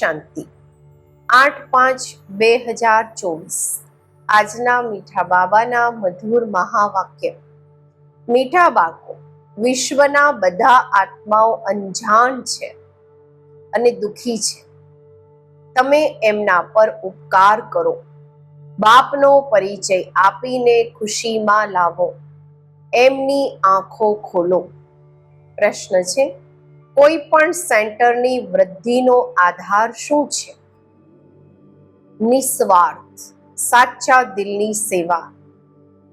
શાંતિ. આઠ પાંચ બે હજાર ચોવીસ. આજના મીઠા બાબાના મધુર મહાવાક્ય. મીઠા બાકો વિશ્વના બધા આત્માઓ અંજાણ છે અને દુખી છે. તમે એમના પર ઉપકાર કરો. બાપનો પરિચય આપીને ખુશીમાં લાવો. એમની આંખો ખોલો. પ્રશ્ન છે કોઈ પણ સેન્ટરની વૃદ્ધિનો આધાર શું છે? નિસ્વાર્થ, સાચા દિલની સેવા.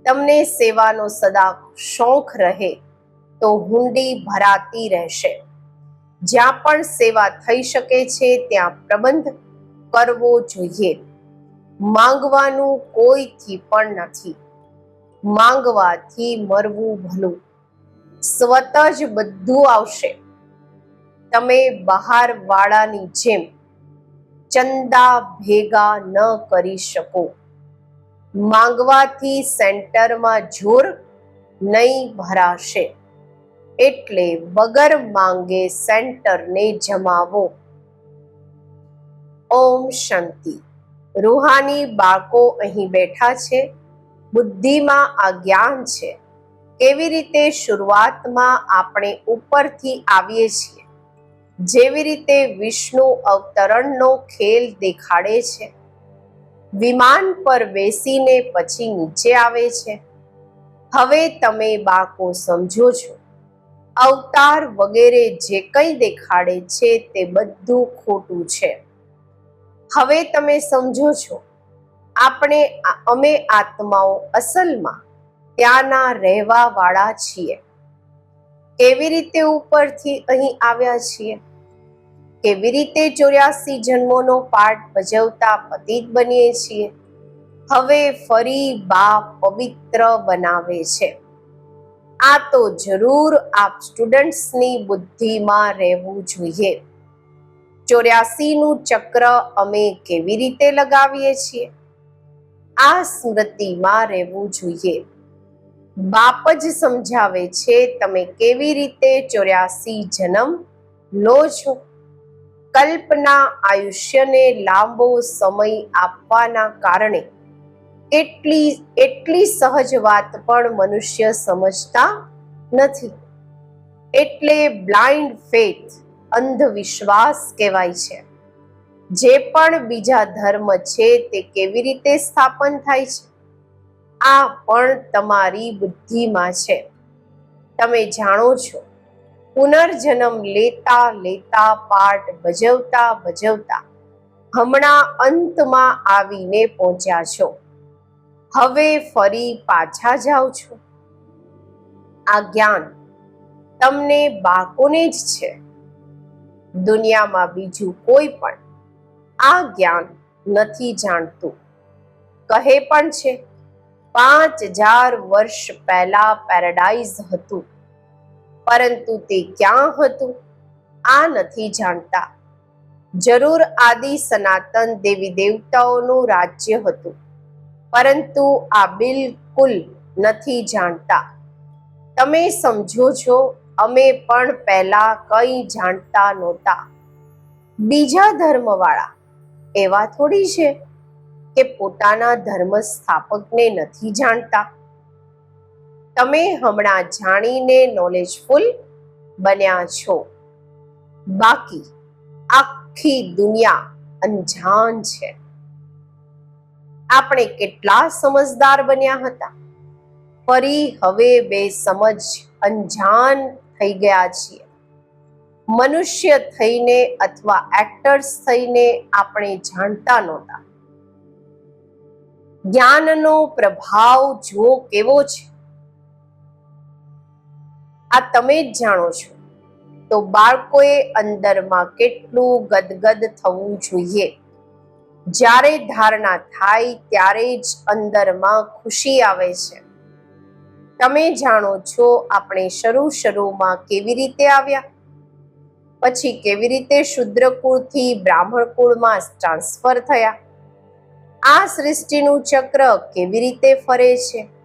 તમને સેવાનો સદા શોખ રહે તો હુંડી ભરાતી રહેશે. જ્યાં પણ સેવા થઈ શકે છે ત્યાં પ્રબંધ કરવો જોઈએ. માંગવાનું કોઈથી પણ નથી. માંગવાથી મરવું ભલું. સ્વત જ બધું આવશે. તમે બહાર વાળાની જેમ ચંદા ભેગા ન કરી શકો. માંગવાથી સેન્ટરમાં જોર નહીં ભરાશે. એટલે વગર માંગે સેન્ટરને જમાવો. ઓમ શાંતિ. રૂહાની બાળકો અહીં બેઠા છે. બુદ્ધિમાં આ જ્ઞાન છે. કેવી રીતે શરૂઆતમાં આપણે ઉપરથી આવીએ છીએ? જેવી રીતે વિષ્ણુ અવતરણનો ખેલ દેખાડે છે. વિમાન પર બેસીને પછી નીચે આવે છે. હવે તમે બાકો સમજો છો. અવતાર વગેરે જે કંઈ દેખાડે છે તે બધું ખોટું છે. હવે તમે સમજો છો. આપણે અમે આત્માઓ અસલમાં ત્યાંના રહેવાવાળા છીએ. કેવી રીતે ઉપરથી અહીં આવ્યા છીએ? કેવી રીતે ચોર્યાસી જન્મોનો પાઠ ભજવતા પતિત બનીએ છીએ? હવે ફરી બા પવિત્ર બનાવે છે. આ તો જરૂર આપ સ્ટુડન્ટ્સની બુદ્ધિમાં રહેવું જોઈએ. ચોર્યાસીનું ચક્ર અમે કેવી રીતે લગાવીએ છીએ? આ સ્મૃતિમાં રહેવું જોઈએ. બાપ જ સમજાવે છે તમે કેવી રીતે ચોર્યાસી જન્મ લો છો? કલ્પના આયુષ્યને લાંબો સમય આપવાના કારણે એટલી એટલી સહજ વાત પણ મનુષ્ય સમજતા નથી. એટલે બ્લાઇન્ડ ફેથ અંધવિશ્વાસ કહેવાય છે. જે પણ બીજા ધર્મ છે તે કેવી રીતે સ્થાપન થાય છે? આ પણ તમારી બુદ્ધિમાં છે. તમે જાણો છો પુનર્જન્મ લેતા લેતા પાઠ ભજવતા ભજવતા હમણાં અંતમાં આવીને પહોંચ્યા છો. હવે ફરી પાછા જાઓ છો. આ જ્ઞાન તમને બાળકોને જ છે. દુનિયામાં બીજું કોઈ પણ આ જ્ઞાન નથી જાણતું. કહે પણ છે, પાંચ હજાર વર્ષ પહેલા પેરાડાઇઝ હતું. પરંતુ તે ક્યાં હતું? આ નથી જાણતા. જરૂર આદિ સનાતન દેવી દેવતાઓનું રાજ્ય હતું. પરંતુ આ બિલકુલ નથી જાણતા. તમે સમજો છો, અમે પણ પહેલા કંઈ જાણતા નહોતા. બીજા ધર્મવાળા એવા થોડી છે કે પોતાના ધર્મ સ્થાપકને નથી જાણતા. તમે હમણાં જાણીને નોલેજફુલ બન્યા છો. બાકી આખી દુનિયા અંજાન છે. આપણે કેટલા સમજદાર બન્યા હતા. ફરી હવે બે સમજ અંજાન થઈ ગયા છીએ. મનુષ્ય થઈને અથવા એક્ટર્સ થઈને આપણે જાણતા નહોતા. જ્ઞાનનો પ્રભાવ જો કેવો છે આ તમે જ જાણો છો. તો બાળકોએ અંદરમાં કેટલું ગદગદ થવું જોઈએ. જ્યારે ધારણા થાય ત્યારે જ અંદરમાં ખુશી આવે છે. તમે જાણો છો આપણે શરૂ શરૂમાં કેવી રીતે આવ્યા? પછી કેવી રીતે શુદ્રકુળથી બ્રાહ્મણકુળમાં બ્રાહ્મણ કુળમાં ટ્રાન્સફર થયા? આ સૃષ્ટિનું ચક્ર કેવી રીતે ફરે છે?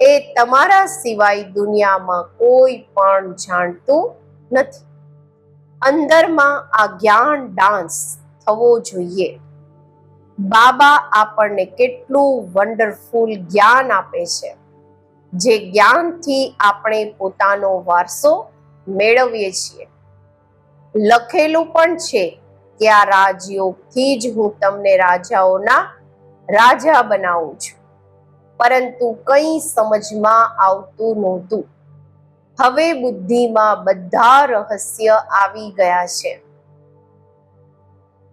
એ તમારા સિવાય દુનિયામાં કોઈ પણ જાણતું નથી. અંદરમાં આ જ્ઞાન ડાન્સ થવો જોઈએ. બાબા આપણને કેટલું વન્ડરફુલ જ્ઞાન આપે છે. જે જ્ઞાનથી આપણે પોતાનો વારસો મેળવીએ છીએ. લખેલું પણ છે કે આ રાજયોગથી જ હું તમને રાજાઓના રાજા બનાવું છું. પરંતુ કંઈ સમજમાં આવતું નહોતું. હવે બુદ્ધિમાં બધા રહસ્ય આવી ગયા છે.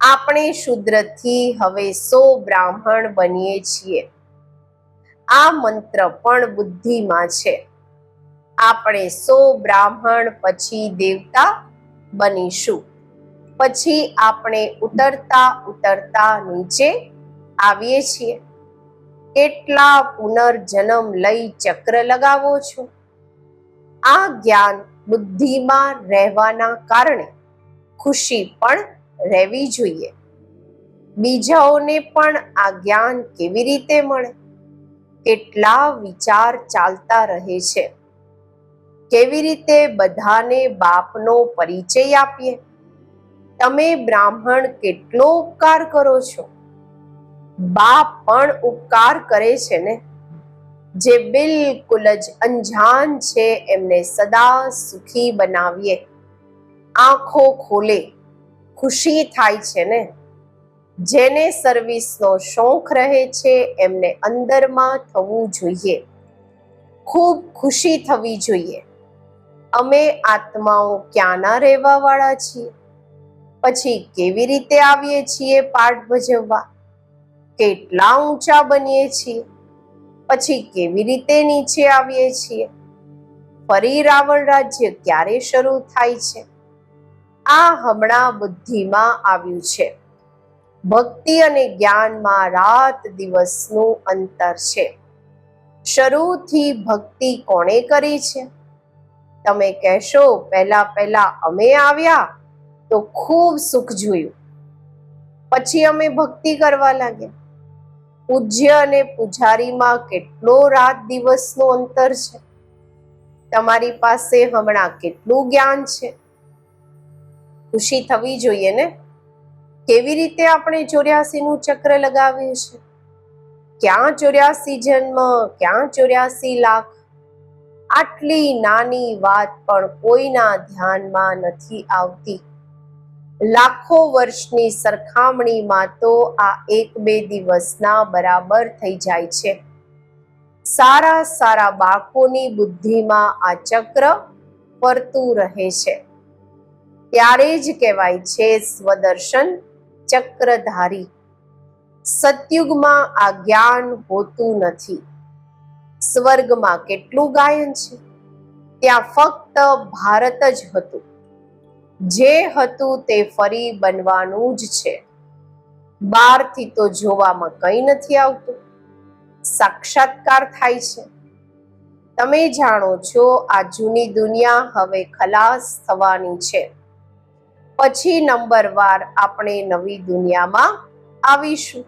આપણે શુદ્રથી હવે સો બ્રાહ્મણ બનીએ છીએ. આ મંત્ર પણ બુદ્ધિમાં છે. આપણે સો બ્રાહ્મણ પછી દેવતા બનીશું. પછી આપણે ઉતરતા ઉતરતા નીચે આવીએ છીએ. કેટલા પુનર્જન્મ લઈ ચક્ર લગાવો છો? આ જ્ઞાન બુદ્ધિમાં રહેવાના કારણે ખુશી પણ રહેવી જોઈએ. બીજાઓને પણ આ જ્ઞાન કેવી રીતે મળે? કેટલા વિચાર ચાલતા રહે છે? કેવી રીતે બધાને બાપનો પરિચય આપીએ? તમે બ્રાહ્મણ કેટલો ઉપકાર કરો છો? બાપ પણ ઉપકાર કરે છે ને? જે બિલકુલ જ અંજાન છે, એમને સદા સુખી બનાવીએ. આંખો ખોલે, ખુશી થાય છે ને? જેને સર્વિસનો શોખ રહે છે, એમને અંદરમાં થવું જોઈએ. ખૂબ ખુશી થવી જોઈએ. અમે આત્માઓ ક્યાંના રહેવાવાળા છીએ? પછી કેવી રીતે આવીએ છીએ પાઠ ભજવવા? કેટલા ઊંચા બનીએ છીએ? પછી કેવી રીતે નીચે આવીએ છીએ? ફરી રાવણ રાજ્ય ક્યારે શરૂ થાય છે? આ હમણાં બુદ્ધિમાં આવ્યું છે. ભક્તિ અને જ્ઞાનમાં રાત દિવસનું અંતર છે. શરૂથી ભક્તિ કોણે કરી છે? તમે કહેશો, પહેલા પહેલા અમે આવ્યા તો ખૂબ સુખ જોયું. પછી અમે ભક્તિ કરવા લાગ્યા. પૂજ્ય અને પૂજારીમાં કેટલો રાત દિવસનું અંતર છે? તમારી પાસે હમણાં કેટલું જ્ઞાન છે? ખુશી થવી જોઈએ ને? કેવી રીતે આપણે ચોર્યાસીનું ચક્ર લગાવ્યું છે ક્યાં ચોર્યાસી જન્મ, ક્યાં ચોર્યાસી લાખ? આટલી નાની વાત પણ કોઈના ધ્યાનમાં નથી આવતી. લાખો વર્ષની સરખામણીમાં તો આ એક બે દિવસના બરાબર થઈ જાય છે. સારા સારા બાળકોની બુદ્ધિમાં આ ચક્ર ફરતું રહે છે. ત્યારે જ કહેવાય છે સ્વદર્શન ચક્રધારી. સતયુગમાં આ જ્ઞાન હોતું નથી. સ્વર્ગમાં કેટલું ગાયન છે? ત્યાં ફક્ત ભારત જ હતું. જે હતું તે ફરી બનવાનું જ છે. બહારથી તો જોવામાં કંઈ નથી આવતું. સાક્ષાત્કાર થાય છે. તમે જાણો છો આ જૂની દુનિયા હવે ખલાસ થવાની છે. પછી નંબરવાર આપણે નવી દુનિયામાં આવીશું.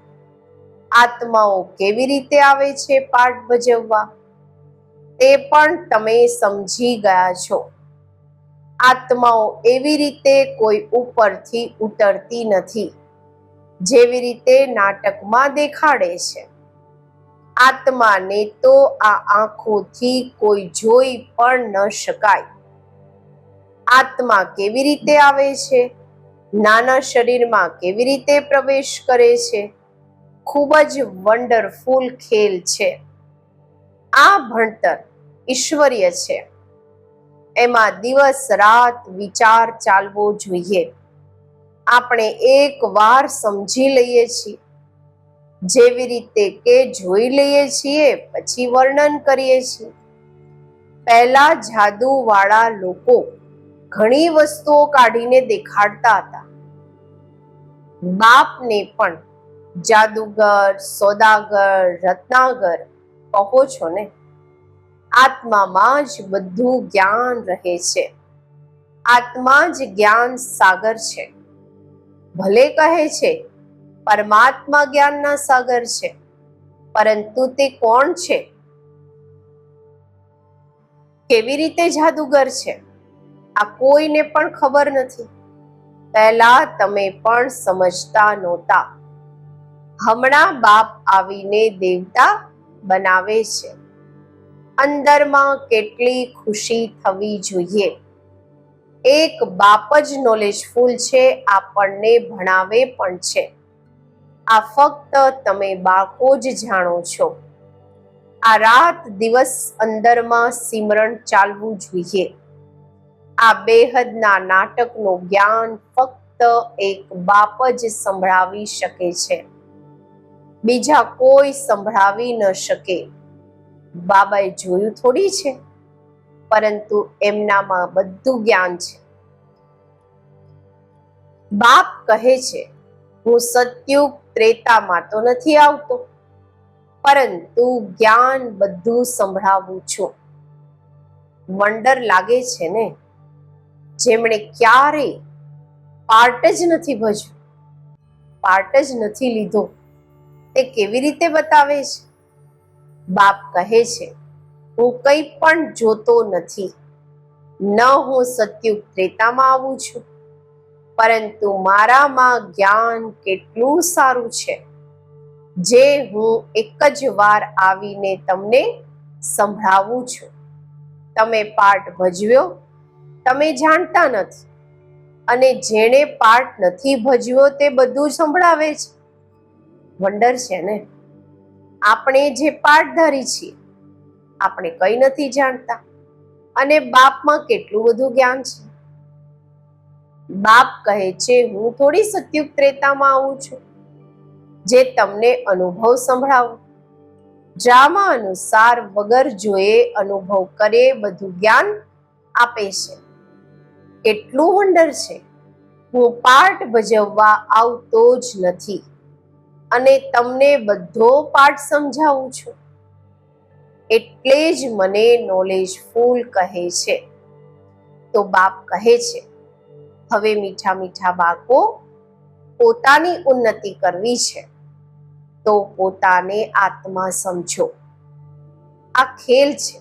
આત્માઓ કેવી રીતે આવે છે પાઠ ભજવવા? તે પણ તમે સમજી ગયા છો. આત્માઓ એવી રીતે કોઈ ઉપરથી ઉતરતી નથી, જેવી રીતે નાટકમાં દેખાડે છે. આત્માને તો આ આંખોથી કોઈ જોઈ પણ ન શકાય. આત્મા કેવી રીતે આવે છે? નાના શરીરમાં કેવી રીતે પ્રવેશ કરે છે? ખૂબ જ વન્ડરફુલ ખેલ છે. આ ભણતર ઈશ્વરીય છે. એમાં દિવસ રાત વિચાર ચાલવો જોઈએ. આપણે એક વાર સમજી લઈએ છીએ. જેવી રીતે કે જોઈ લઈએ છીએ, પછી વર્ણન કરીએ છીએ. પહેલા જાદુવાળા લોકો ઘણી વસ્તુઓ કાઢીને દેખાડતા હતા. બાપને પણ જાદુગર, સોદાગર, રત્નાગર કહો છો ને? આત્મામાં જ બધું જ્ઞાન રહે છે. આત્મા જ જ્ઞાન સાગર છે. ભલે કહે છે, પરમાત્મા જ્ઞાનના સાગર છે, પરંતુ તે કોણ છે? કેવી રીતે જાદુગર છે? આ કોઈને પણ ખબર નથી. પહેલા તમે પણ સમજતા નહોતા. હમણાં બાપ આવીને દેવતા બનાવે છે. અંદરમાં કેટલી ખુશી થવી જોઈએ? એક બાપ જ નોલેજફુલ છે, આપણને ભણાવે પણ છે. આ ફક્ત તમે બાળકો જ જાણો છો. આ રાત દિવસ અંદરમાં સિમરણ ચાલવું જોઈએ. આ બેહદના નાટકનું જ્ઞાન ફક્ત એક બાપ જ સંભળાવી શકે છે. બીજા કોઈ સંભળાવી ન શકે. બાબાએ જોયું થોડી છે, પરંતુ એમનામાં બધું જ્ઞાન છે. બાપ કહે છે, હું સત્યુગ ત્રેતામાં તો નથી આવતો, પરંતુ જ્ઞાન બધું સંભળાવું છું. વંડર લાગે છે ને, જેમણે ક્યારે પાર્ટ જ નથી ભજ્યું પાર્ટ જ નથી લીધો, તે કેવી રીતે બતાવે છે? બાપ કહે છે, હું કંઈ પણ જોતો નથી. ન હું સત્યુગ ત્રેતામાં આવું છું. પરંતુ મારામાં જ્ઞાન કેટલું સારું છે. જે હું એક જ વાર આવીને તમને સંભળાવું છું. તમે પાઠ ભજવ્યો? તમે જાણતા નથી. અને જેણે પાઠ નથી ભજવ્યો તે બધું સંભળાવે છે. વંડર છે ને? આપણે જે પાઠધારી છીએ, આપણે કઈ નથી જાણતા. અને બાપમાં કેટલું બધું જ્ઞાન છે? બાપ કહે છે, હું થોડી સત્યુગ ત્રેતામાં આવું છું. જે તમને અનુભવ સંભળાવું. ડ્રામા અનુસાર વગર જોયે અનુભવ કરે, બધું જ્ઞાન આપે છે. કેટલું વંડર છે. હું પાઠ ભજવવા આવતો જ નથી. અને તમને બધો પાઠ સમજાવું છું. એટલે જ મને નોલેજ ફૂલ કહે છે. તો બાપ કહે છે, હવે મીઠા મીઠા બાળકો, પોતાની ઉન્નતિ કરવી છે. તો પોતાને આત્મા સમજો. આ ખેલ છે.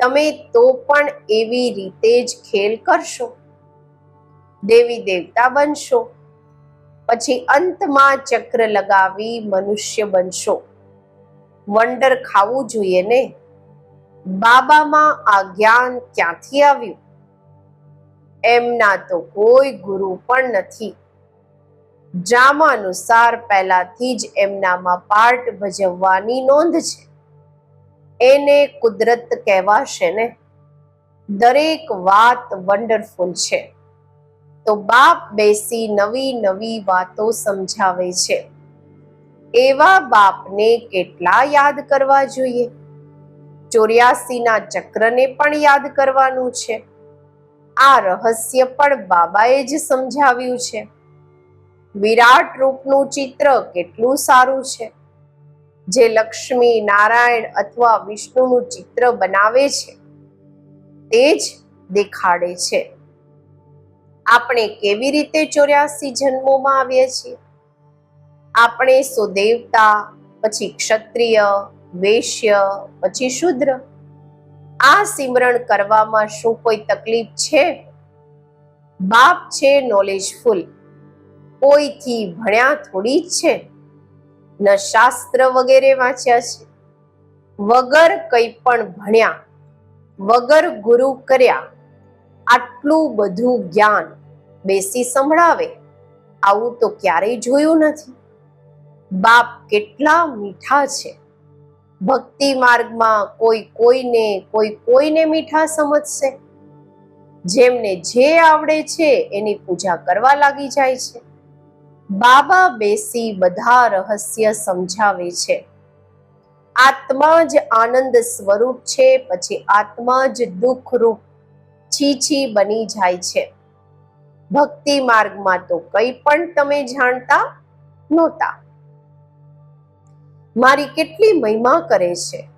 તમે તો પણ એવી રીતે જ ખેલ કરશો. દેવી દેવતા બનશો. પછી અંતમાં ચક્ર લગાવી મનુષ્ય બનશો. વંડર ખાવું જોઈએ ને? બાબામાં આ જ્ઞાન ક્યાંથી આવ્યું? એમના તો કોઈ ગુરુ પણ નથી. ડ્રામા અનુસાર પહેલાથી જ એમનામાં પાર્ટ ભજવવાની નોંધ છે. એને કુદરત કહેવાશે ને? દરેક વાત વન્ડરફુલ છે. તો બાપ બેસી નવી નવી વાતો સમજાવે છે. એવા બાપને કેટલા યાદ કરવા જોઈએ? ચોર્યાસીના ચક્રને પણ યાદ કરવાનું છે. આ રહસ્ય પણ બાબાએ જ સમજાવ્યું છે. વિરાટ રૂપનું ચિત્ર કેટલું સારું છે. જે લક્ષ્મી, નારાયણ અથવા વિષ્ણુનું ચિત્ર બનાવે છે, તે જ દેખાડે છે. આપણે કેવી રીતે ચોર્યાસી જન્મોમાં આવીએ છીએ? આપણે સુદેવતા, પછી ક્ષત્રિય, વૈશ્ય, પછી શુદ્ર. આ સિમરણ કરવામાં શું કોઈ તકલીફ છે? બાપ છે નોલેજફુલ કોઈથી ભણ્યા થોડી જ છે. ન શાસ્ત્ર વગેરે વાંચ્યા છે. વગર કંઈ પણ ભણ્યા, વગર ગુરુ કર્યા આટલું બધું જ્ઞાન બેસી સંભળાવે, આવું તો ક્યારેય જોયું નથી. બાપ કેટલા મીઠા છે. ભક્તિ માર્ગમાં કોઈ કોઈને કોઈ કોઈને મીઠા સમજશે. જેમને જે આવડે છે એની પૂજા કરવા લાગી જાય છે. બાબા બેસી બધા રહસ્ય સમજાવે છે. આત્મા જ આનંદ સ્વરૂપ છે, પછી આત્મા જ દુઃખ રૂપ છીછી બની જાય છે. ભક્તિ માર્ગમાં તો કંઈ પણ તમે જાણતા નહોતા. મારી કેટલી મહિમા કરે છે,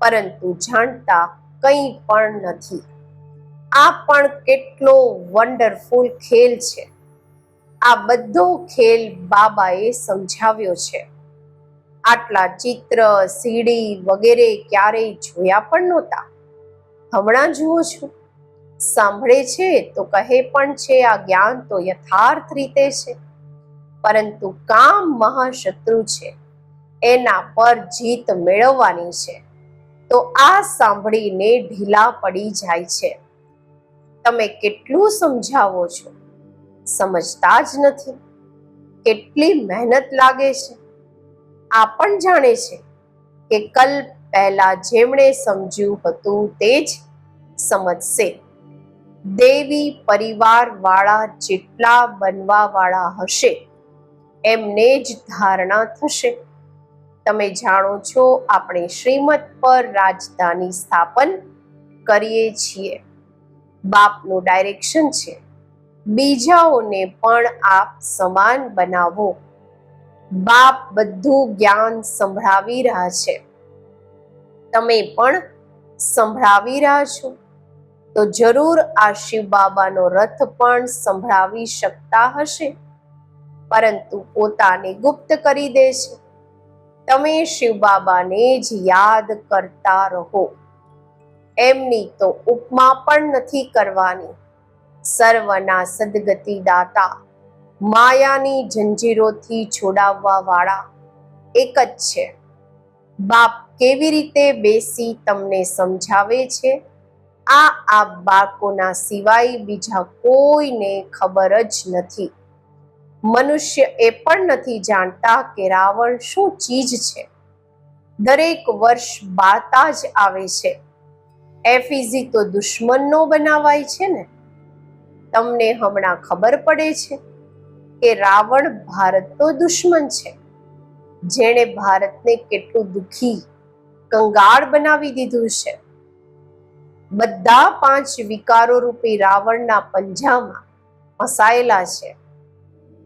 પરંતુ જાણતા કંઈ પણ નથી. આ પણ કેટલો વન્ડરફુલ ખેલ છે. આ બધો ખેલ બાબાએ સમજાવ્યો છે. આટલા ચિત્ર, સીડી વગેરે ક્યારેય જોયા પણ નહોતા. હમણાં જુઓ છો. સાંભળે છે તો કહે પણ છે આ જ્ઞાન તો યથાર્થ રીતે છે. પરંતુ કામ મહાશત્રુ છે. એના પર જીત મેળવવાની છે. તો આ સાંભળીને ઢીલા પડી જાય છે. તમે કેટલું સમજાવો છો? સમજતા જ નથી. કેટલી મહેનત લાગે છે. આ પણ જાણે છે કે કલ પહેલા જેમણે સમજ્યું હતું તે જ સમજશે. દેવી પરિવાર વાળા જેટલા બનવા વાળા હશે, એમને જ ધારણા થશે. તમે જાણો છો, આપણે શ્રીમત પર રાજધાની સ્થાપન કરીએ છીએ. બાપનું ડાયરેક્શન છે, બીજાઓને પણ આપ સમાન બનાવો. બાપ બધું જ્ઞાન સંભળાવી રહ્યા છે. તમે પણ સંભળાવી રહ્યા છો. તો જરૂર આ શિવ બાબાનો રથ પણ સંભળાવી શકતા હશે. પરંતુ પોતાને ગુપ્ત કરી દે છે. તમે શિવ બાબાને જ યાદ કરતા રહો. એમની તો ઉપમા પણ નથી કરવાની. સર્વના સદગતિ દાતા, માયાની જંજીરોથી છોડાવવા વાળા એક જ છે. બાપ કેવી રીતે બેસી તમને સમજાવે છે? આ આ બાળકોના સિવાય બીજા કોઈને ખબર જ નથી. મનુષ્ય એ પણ નથી જાણતા કે રાવણ શું ચીજ છે. દરેક વર્ષ બાળતા જ આવે છે. એફિઝી તો દુશ્મનનો બનાવાય છે ને. તમને હમણાં ખબર પડે છે કે રાવણ ભારતનો દુશ્મન છે. જેણે ભારતને કેટલું દુખી, કંગાળ બનાવી દીધું છે. બધા પાંચ વિકારો રૂપી રાવણના પંજામાં ફસાયેલા છે.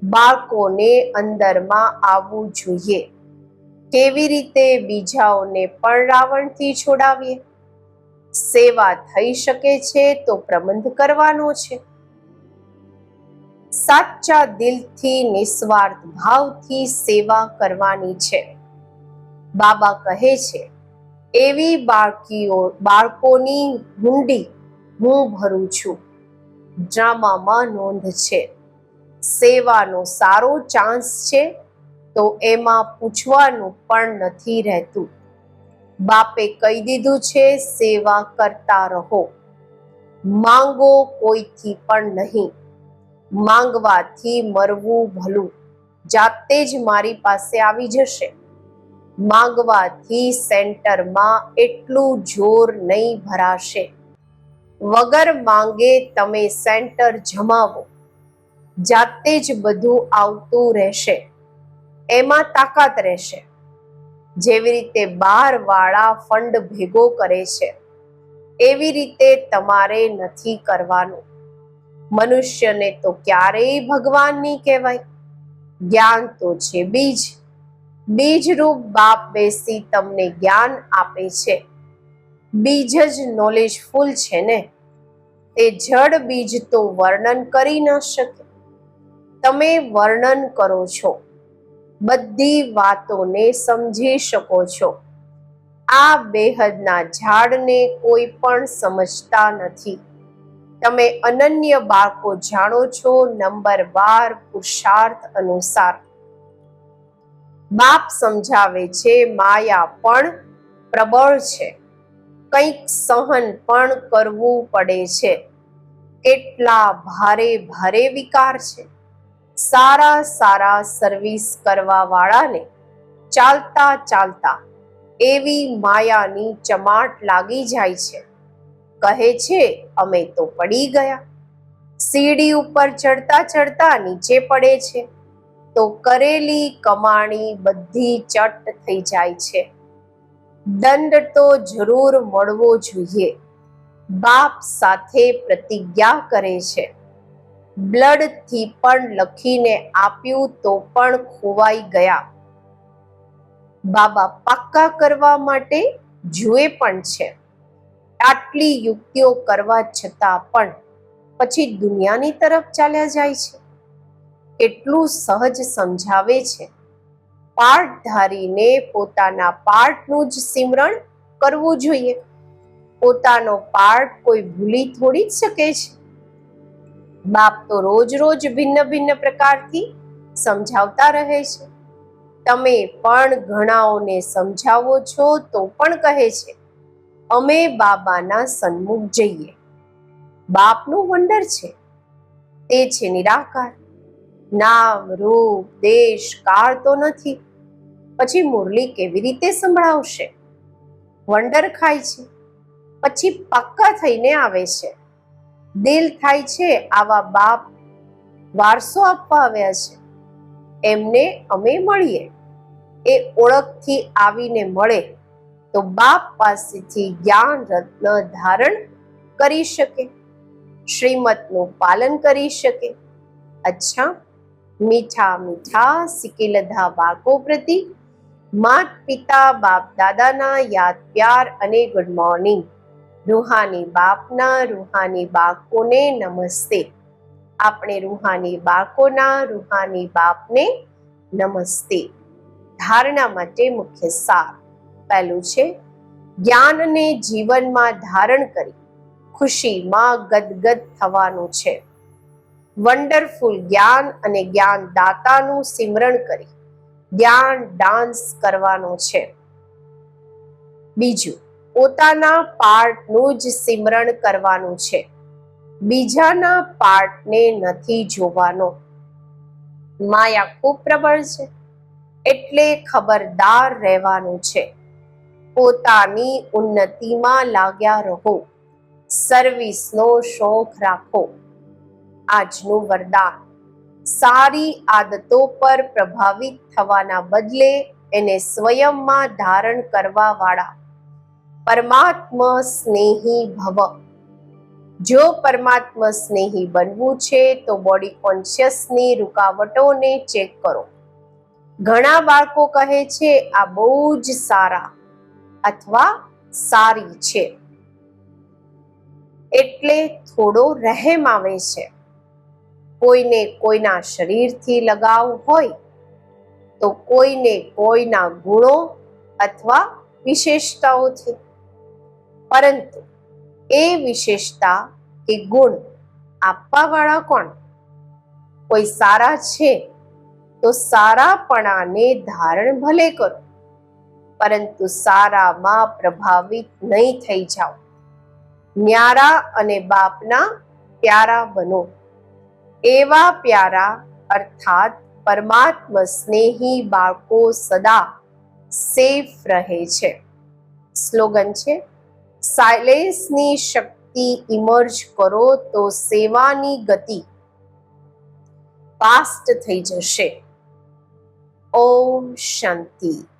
બાળકોને અંદરમાં આવવું જોઈએ. કેવી રીતે બીજાઓને પણ રાવણથી છોડાવીએ? સેવા થઈ શકે છે તો પ્રબંધ કરવાનો છે. સાચા દિલથી નિસ્વાર્થ ભાવથી સેવા કરવાની છે. બાબા કહે છે એવી બાળકીઓ, બાળકોની હુંડી હું ભરું છું. ડ્રામામાં નોંધ છે. સેવાનો સારો ચાન્સ છે તો એમાં પૂછવાનું પણ નથી રહેતું. બાપે કહી દીધું છે, સેવા કરતા રહો. માંગો કોઈથી પણ નહીં. માંગવાથી મરવું ભલું. જાતે જ મારી પાસે આવી જશે. માંગવાથી સેન્ટરમાં એટલું જોર નહીં ભરાશે. વગર માંગે તમે સેન્ટર જમાવો. જાતે જ બધું આવતું રહેશે. એમાં તાકાત રહેશે. જેવી રીતે બાર વાળા ફંડ ભેગો કરે છે, એવી રીતે તમારે નથી કરવાનું. મનુષ્યને તો ક્યારેય ભગવાન નહીં કહેવાય. જ્ઞાન તો છે બીજ. બીજરૂપ બાપ બેસી તમને જ્ઞાન આપે છે. બીજ જ નોલેજફુલ છે ને? તે જડ બીજ તો વર્ણન કરી ન શકે. તમે વર્ણન કરો છો. બધી વાતોને સમજી શકો છો. આ બેહદના ઝાડને કોઈ પણ સમજતા નથી. તમે અનન્ય બાળકો જાણો છો નંબર બાર પુરુષાર્થ અનુસાર. બાપ સમજાવે છે, માયા પણ પ્રબળ છે. કંઈક સહન પણ કરવું પડે છે. કેટલા ભારે ભારે વિકાર છે. સારા સારા સર્વિસ કરવા વાળાને ચાલતા ચાલતા એવી માયાની ચમાટ લાગી જાય છે. કહે છે, અમે તો પડી ગયા. સીડી ઉપર ચડતા ચડતા નીચે પડે છે. તો કરેલી કમાણી બધી ચટ થઈ જાય છે. દંડ તો જરૂર મળવો જોઈએ. બાપ સાથે પ્રતિજ્ઞા કરે છે. બ્લડથી પણ લખીને આપ્યું તો પણ ખોવાઈ ગયા. બાબા પાક્કા કરવા માટે જુએ પણ છે. આટલી યુક્તિઓ કરવા છતાં પણ પછી દુનિયાની તરફ ચાલ્યા જાય છે. કેટલું સહજ સમજાવે છે. પાઠ ધારીને પોતાના પાઠનું જ સિમરણ કરવું જોઈએ. પોતાનો પાર્ટ કોઈ ભૂલી થોડી જ શકે છે. બાપ તો રોજ રોજ ભિન્ન ભિન્ન પ્રકારથી સમજાવતા રહે છે. તમે પણ ઘણાઓને સમજાવો છો તો પણ કહે છે, અમે બાબાના સન્મુખ જઈએ. બાપનું વંડર છે. તે છે નિરાકાર. નામ, રૂપ, દેશ, કાળ તો નથી. પછી મુરલી કેવી રીતે સંભળાવશે? વંડર ખાય છે. પછી પક્કા થઈને આવે છે. દિલ થાય છે આવા બાપ વારસો આપવા આવ્યા છે. એમને અમે મળીએ. એ ઓળખથી આવીને મળે તો બાપ પાસેથી જ્ઞાન, રત્ન ધારણ કરી શકે. શ્રીમતનું પાલન કરી શકે. અચ્છા. મીઠા મીઠા સિકેલધા બાળકો પ્રતિ. માત પિતા બાપ દાદાના યાદ પ્યાર અને ગુડ મોર્નિંગ રૂહાની બાપના રૂહાની બાળકોને નમસ્તે. આપણે રૂહાની બાળકોના રૂહાની બાપને નમસ્તે. ધારણા માટે મુખ્ય સાર. પહેલું છે, જ્ઞાનને જીવનમાં ધારણ કરી. ખુશીમાં ગદગદ થવાનું છે. વન્ડરફુલ જ્ઞાન અને જ્ઞાન દાતાનું સિમરણ કરી. જ્ઞાન ડાન્સ કરવાનો છે. બીજું, પોતાના પાર્ટનું જ સિમરણ કરવાનું છે. બીજાના પાર્ટને નથી જોવાનો. માયા ખૂબ પ્રબળ છે, એટલે ખબરદાર રહેવાનું છે. પોતાની ઉન્નતિમાં લાગ્યા રહો. સર્વિસનો શોખ રાખો. આજનું વરદાન. સારી આદતો પર પ્રભાવિત થવાના બદલે એને સ્વયંમાં ધારણ કરવા વાળા પરમાત્મા સ્નેહી ભવ. જો પરમાત્મા સ્નેહી બનવું છે, તો બોડી કોન્શિયસની રૂકાવટોને ચેક કરો. ઘણા બાળકો કહે છે, આ બહુ જ સારા. અથવા, સારી છે. એટલે થોડો રહેમ આવે છે. કોઈને કોઈના શરીરથી લગાવ હોય તો કોઈને કોઈના ગુણો અથવા વિશેષતાઓથી. પરંતુ એ વિશેષતા કે ગુણ આપવાવાળા કોણ? કોઈ સારા છે તો સારાપણાને ધારણ ભલે કરો, પરંતુ સારામાં પ્રભાવિત નહીં થઈ જાઓ. ન્યારા અને બાપના પ્યારા બનો. એવા પ્યારા, અર્થાત પરમાત્મ સ્નેહી બાળકો સદા સેફ રહે છે. સ્લોગન છે, સાયલેન્સની શક્તિ ઇમર્જ કરો તો સેવાની ગતિ પાસ્ટ થઈ જશે. ઓમ શાંતિ.